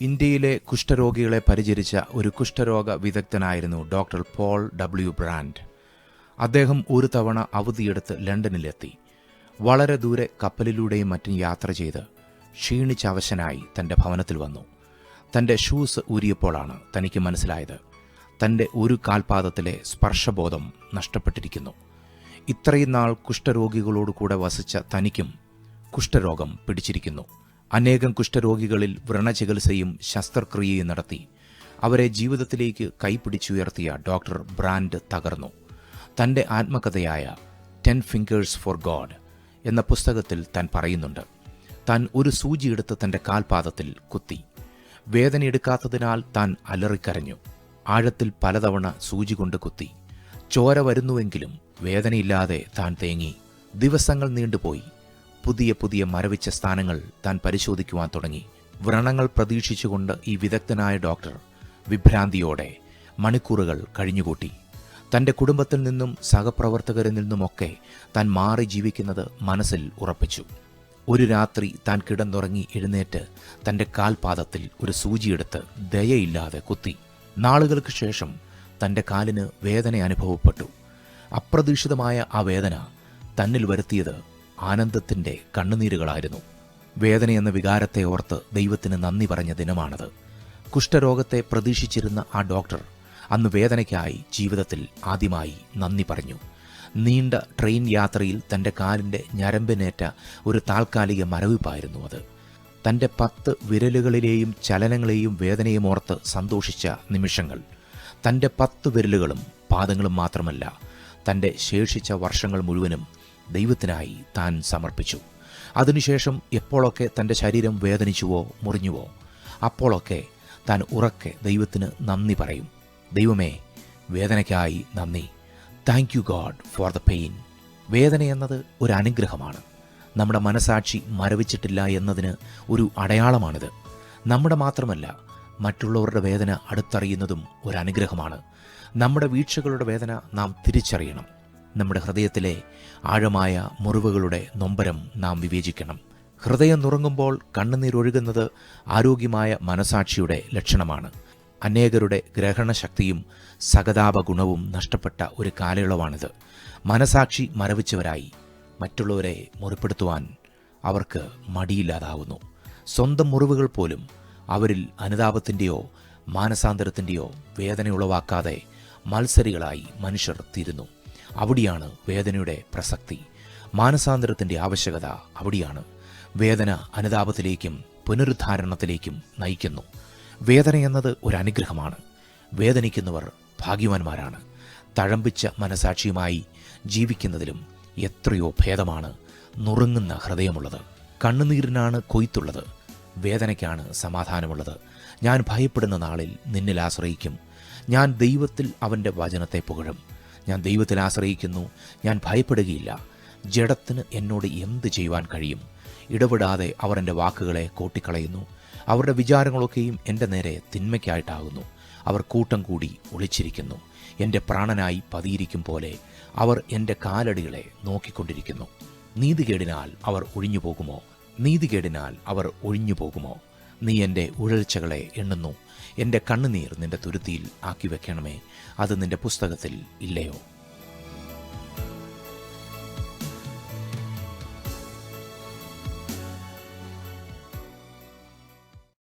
ഇന്ത്യയിലെ കുഷ്ഠരോഗികളെ പരിചരിച്ച ഒരു കുഷ്ഠരോഗ വിദഗ്ധനായിരുന്നു ഡോക്ടർ പോൾ ഡബ്ല്യു ബ്രാൻഡ്. അദ്ദേഹം ഒരു തവണ അവധിയെടുത്ത് ലണ്ടനിലെത്തി. വളരെ ദൂരെ കപ്പലിലൂടെയും മറ്റും യാത്ര ചെയ്ത് ക്ഷീണിച്ചവശനായി തന്റെ ഭവനത്തിൽ വന്നു. തന്റെ ഷൂസ് ഊരിയപ്പോഴാണ് തനിക്ക് മനസ്സിലായത്. തന്റെ ഒരു കാൽപാദത്തിലെ സ്പർശബോധം നഷ്ടപ്പെട്ടിരിക്കുന്നു. ഇത്രയും നാൾ കുഷ്ഠരോഗികളോട് കൂടെ വസിച്ച തനിക്കും കുഷ്ഠരോഗം പിടിച്ചിരിക്കുന്നു. അനേകം കുഷ്ഠരോഗികളിൽ വ്രണചികിത്സയും ശസ്ത്രക്രിയയും നടത്തി. അവരെ ജീവിതത്തിലേക്ക് കൈപിടിച്ചുയർത്തിയ ഡോക്ടർ ബ്രാൻഡ് തകർന്നു. തന്റെ ആത്മകഥയായ ടെൻ ഫിംഗേഴ്സ് ഫോർ ഗോഡ് എന്ന പുസ്തകത്തിൽ താൻ പറയുന്നുണ്ട്. താൻ ഒരു സൂചിയെടുത്ത് തന്റെ കാൽപാദത്തിൽ കുത്തി. വേദനയെടുക്കാത്തതിനാൽ താൻ അലറിക്കരഞ്ഞു. ആഴത്തിൽ പലതവണ സൂചി കൊണ്ട് കുത്തി. ചോര വരുന്നുവെങ്കിലും വേദനയില്ലാതെ താൻ തേങ്ങി. ദിവസങ്ങൾ നീണ്ടുപോയി. പുതിയ പുതിയ മരവിച്ച സ്ഥാനങ്ങൾ താൻ പരിശോധിക്കുവാൻ തുടങ്ങി. വ്രണങ്ങൾ പ്രതീക്ഷിച്ചുകൊണ്ട് ഈ വിദഗ്ധനായ ഡോക്ടർ വിഭ്രാന്തിയോടെ മണിക്കൂറുകൾ കഴിഞ്ഞുകൂട്ടി. തന്റെ കുടുംബത്തിൽ നിന്നും സഹപ്രവർത്തകരിൽ നിന്നുമൊക്കെ താൻ മാറി ജീവിക്കുന്നത് മനസ്സിൽ ഉറപ്പിച്ചു. ഒരു രാത്രി താൻ കിടന്നുറങ്ങി എഴുന്നേറ്റ് തന്റെ കാൽപാദത്തിൽ ഒരു സൂചിയെടുത്ത് ദയയില്ലാതെ കുത്തി. നാളുകൾക്ക് ശേഷം തന്റെ കാലിന് വേദന അനുഭവപ്പെട്ടു. അപ്രതീക്ഷിതമായ ആ വേദന തന്നിൽ വരുത്തിയത് ആനന്ദത്തിന്റെ കണ്ണുനീരുകളായിരുന്നു. വേദന എന്ന വികാരത്തെ ഓർത്ത് ദൈവത്തിന് നന്ദി പറഞ്ഞ ദിനമാണത്. കുഷ്ഠരോഗത്തെ പ്രതീക്ഷിച്ചിരുന്ന ആ ഡോക്ടർ അന്ന് വേദനയ്ക്കായി ജീവിതത്തിൽ ആദ്യമായി നന്ദി പറഞ്ഞു. നീണ്ട ട്രെയിൻ യാത്രയിൽ തന്റെ കാലിന്റെ ഞരമ്പിനേറ്റ ഒരു താൽക്കാലിക മരവിപ്പായിരുന്നു അത്. തന്റെ പത്ത് വിരലുകളിലെയും ചലനങ്ങളെയും വേദനയും ഓർത്ത് സന്തോഷിച്ച നിമിഷങ്ങൾ. തന്റെ പത്ത് വിരലുകളും പാദങ്ങളും മാത്രമല്ല തന്റെ ശേഷിച്ച വർഷങ്ങൾ മുഴുവനും ദൈവത്തിനായി താൻ സമർപ്പിച്ചു. അതിനുശേഷം എപ്പോഴൊക്കെ തന്റെ ശരീരം വേദനിച്ചുവോ മുറിഞ്ഞുവോ അപ്പോഴൊക്കെ താൻ ഉറക്കെ ദൈവത്തിന് നന്ദി പറയും. ദൈവമേ വേദനയ്ക്കായി നന്ദി. Thank you God for the pain വേദന എന്നത് ഒരു അനുഗ്രഹമാണ്. നമ്മുടെ മനസാക്ഷി മരവിച്ചിട്ടില്ല എന്നതിന് ഒരു അടയാളമാണിത്. നമ്മുടെ മാത്രമല്ല മറ്റുള്ളവരുടെ വേദന അടുത്തറിയുന്നതും ഒരു അനുഗ്രഹമാണ്. നമ്മുടെ വീഴ്ചകളുടെ വേദന നാം തിരിച്ചറിയണം. നമ്മുടെ ഹൃദയത്തിലെ ആഴമായ മുറിവുകളുടെ നൊമ്പരം നാം വിവേചിക്കണം. ഹൃദയം നുറങ്ങുമ്പോൾ കണ്ണുനീരൊഴുകുന്നത് ആരോഗ്യമായ മനസാക്ഷിയുടെ ലക്ഷണമാണ്. അനേകരുടെ ഗ്രഹണശക്തിയും സഹതാപ ഗുണവും നഷ്ടപ്പെട്ട ഒരു കാലയളവാണിത്. മനസാക്ഷി മരവിച്ചവരായി മറ്റുള്ളവരെ മുറിപ്പെടുത്തുവാൻ അവർക്ക് മടിയില്ലാതാവുന്നു. സ്വന്തം മുറിവുകൾ പോലും അവരിൽ അനുതാപത്തിന്റെയോ മാനസാന്തരത്തിന്റെയോ വേദന ഉളവാക്കാതെ മത്സരികളായി മനുഷ്യർ തീരുന്നു. അവിടെയാണ് വേദനയുടെ പ്രസക്തി. മാനസാന്തരത്തിന്റെ ആവശ്യകത അവിടെയാണ്. വേദന അനുതാപത്തിലേക്കും പുനരുദ്ധാരണത്തിലേക്കും നയിക്കുന്നു. വേദന എന്നത് ഒരു അനുഗ്രഹമാണ്. വേദനിക്കുന്നവർ ഭാഗ്യവാന്മാരാണ്. തഴമ്പിച്ച മനസാക്ഷിയുമായി ജീവിക്കുന്നതിലും എത്രയോ ഭേദമാണ് നുറുങ്ങുന്ന ഹൃദയമുള്ളത്. കണ്ണുനീരിനാണ് കൊയ്ത്തുള്ളത്. വേദനയ്ക്കാണ് സമാധാനമുള്ളത്. ഞാൻ ഭയപ്പെടുന്ന നാളിൽ നിന്നിൽ ആശ്രയിക്കും. ഞാൻ ദൈവത്തിൽ അവന്റെ വചനത്തെ പുകഴും. ഞാൻ ദൈവത്തിൽ ആശ്രയിക്കുന്നു ഞാൻ ഭയപ്പെടുകയില്ല. ജഡത്തിന് എന്നോട് എന്ത് ചെയ്യുവാൻ കഴിയും? ഇടപെടാതെ അവർ എന്റെ വാക്കുകളെ കൂട്ടിക്കളയുന്നു. അവരുടെ വിചാരങ്ങളൊക്കെയും എന്റെ നേരെ തിന്മയ്ക്കായിട്ടാകുന്നു. അവർ കൂട്ടം കൂടി ഒളിച്ചിരിക്കുന്നു. എന്റെ പ്രാണനായി പതിയിരിക്കും പോലെ അവർ എന്റെ കാലടികളെ നോക്കിക്കൊണ്ടിരിക്കുന്നു. നീതികേടിനാൽ അവർ ഒഴിഞ്ഞു പോകുമോ നീതികേടിനാൽ അവർ ഒഴിഞ്ഞു പോകുമോ നീ എന്റെ ഉഴൽച്ചകളെ എണ്ണുന്നു. എന്റെ കണ്ണുനീർ നിന്റെ തുരുത്തിയിൽ ആക്കി വെക്കണമേ അത് നിന്റെ പുസ്തകത്തിൽ ഇല്ലയോ?